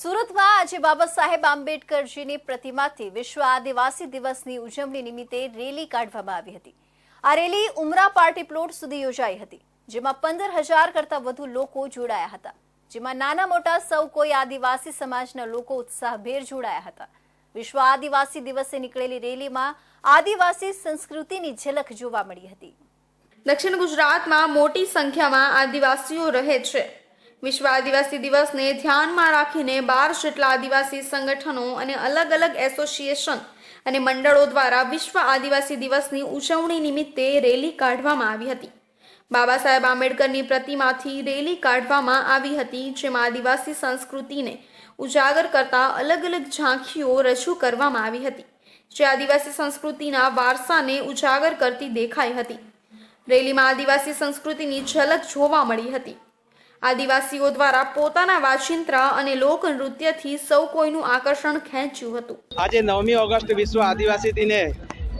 સુરતમાં આજે બાબા સાહેબ આંબેડકરજીની પ્રતિમાથી વિશ્વ આદિવાસી દિવસની ઉજવણી નિમિત્તે રેલી કાઢવામાં આવી હતી. આ રેલી ઉમરા પાર્ટી પ્લોટ સુધી યોજાઈ હતી, જેમાં પંદર હજાર કરતાં વધુ લોકો જોડાયા હતા, જેમાં નાના મોટા સૌ કોઈ આદિવાસી સમાજના લોકો ઉત્સાહભેર જોડાયા હતા. વિશ્વ આદિવાસી દિવસે નીકળેલી રેલીમાં આદિવાસી સંસ્કૃતિની ઝલક જોવા મળી હતી. દક્ષિણ ગુજરાતમાં મોટી સંખ્યામાં આદિવાસીઓ રહે છે. વિશ્વ આદિવાસી દિવસને ધ્યાનમાં રાખીને બાર જેટલા આદિવાસી સંગઠનો અને અલગ અલગ એસોસિએશન અને મંડળો દ્વારા વિશ્વ આદિવાસી દિવસની ઉજવણી નિમિત્તે રેલી કાઢવામાં આવી હતી. બાબા સાહેબ આંબેડકરની પ્રતિમાથી રેલી કાઢવામાં આવી હતી, જેમાં આદિવાસી સંસ્કૃતિને ઉજાગર કરતા અલગ અલગ ઝાંખીઓ રજૂ કરવામાં આવી હતી, જે આદિવાસી સંસ્કૃતિના વારસાને ઉજાગર કરતી દેખાઈ હતી. રેલીમાં આદિવાસી સંસ્કૃતિની ઝલક જોવા મળી હતી. આદિવાસીઓ દ્વારા પોતાના વાચિંત્ર અને લોકનૃત્યથી સૌ કોઈનું આકર્ષણ ખેંચ્યું હતું. આજે નવમી ઓગસ્ટ વિશ્વ આદિવાસી દિને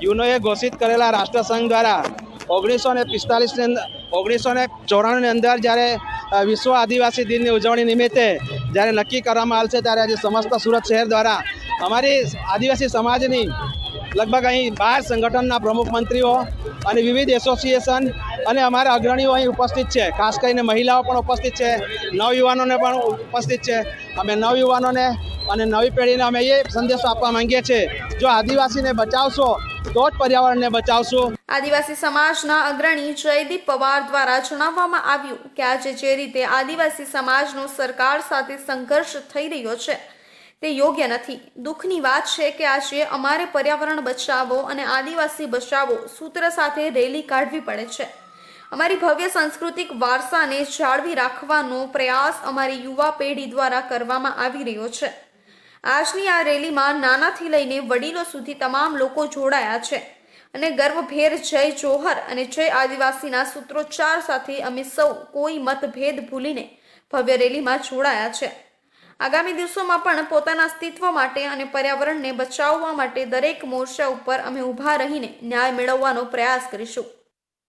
યુનોએ ઘોષિત કરેલા રાષ્ટ્રસંઘ દ્વારા ઓગણીસો ને પિસ્તાલીસની અંદર ઓગણીસો ને ચોરાણુંની અંદર જ્યારે વિશ્વ આદિવાસી દિનની ઉજવણી નિમિત્તે જ્યારે નક્કી કરવામાં આવશે ત્યારે આજે સમસ્ત સુરત શહેર દ્વારા અમારી આદિવાસી સમાજની લગભગ અહીં બાર સંગઠનના પ્રમુખ મંત્રીઓ અને વિવિધ એસોસિએશન અને અમારા અગ્રણીઓ અહીં ઉપસ્થિત છે. ખાસ કરીને મહિલાઓ પણ ઉપસ્થિત છે, નવયુવાનોને પણ ઉપસ્થિત છે. અમે નવયુવાનોને અને નવી પેઢીને અમે એ સંદેશો આપવા માંગીએ છીએ. જો આદિવાસીને બચાવશો, તો જ પર્યાવરણને બચાવશું. આદિવાસી સમાજના અગ્રણી જયદીપ પવાર દ્વારા જણાવવામાં આવ્યું કે આજે જે રીતે આદિવાસી સમાજનો સરકાર સાથે સંઘર્ષ થઈ રહ્યો છે તે યોગ્ય નથી. દુઃખની વાત છે કે આજે અમારે પર્યાવરણ બચાવો અને આદિવાસી બચાવો સૂત્ર સાથે રેલી કાઢવી પડે છે. અમારી ભવ્ય સાંસ્કૃતિક વારસાને જાળવી રાખવાનો પ્રયાસ અમારી યુવા પેઢી દ્વારા કરવામાં આવી રહ્યો છે. આજની આ રેલીમાં નાનાથી લઈને વડીલો સુધી તમામ લોકો જોડાયા છે. અને ગર્વભેર જય જોહર અને જય આદિવાસીના સૂત્રોચ્ચાર સાથે અમે સૌ કોઈ મતભેદ ભૂલીને ભવ્ય રેલીમાં જોડાયા છે. આગામી દિવસોમાં પણ પોતાના અસ્તિત્વ માટે અને પર્યાવરણને બચાવવા માટે દરેક મોરચા ઉપર અમે ઊભા રહીને ન્યાય મેળવવાનો પ્રયાસ કરીશું.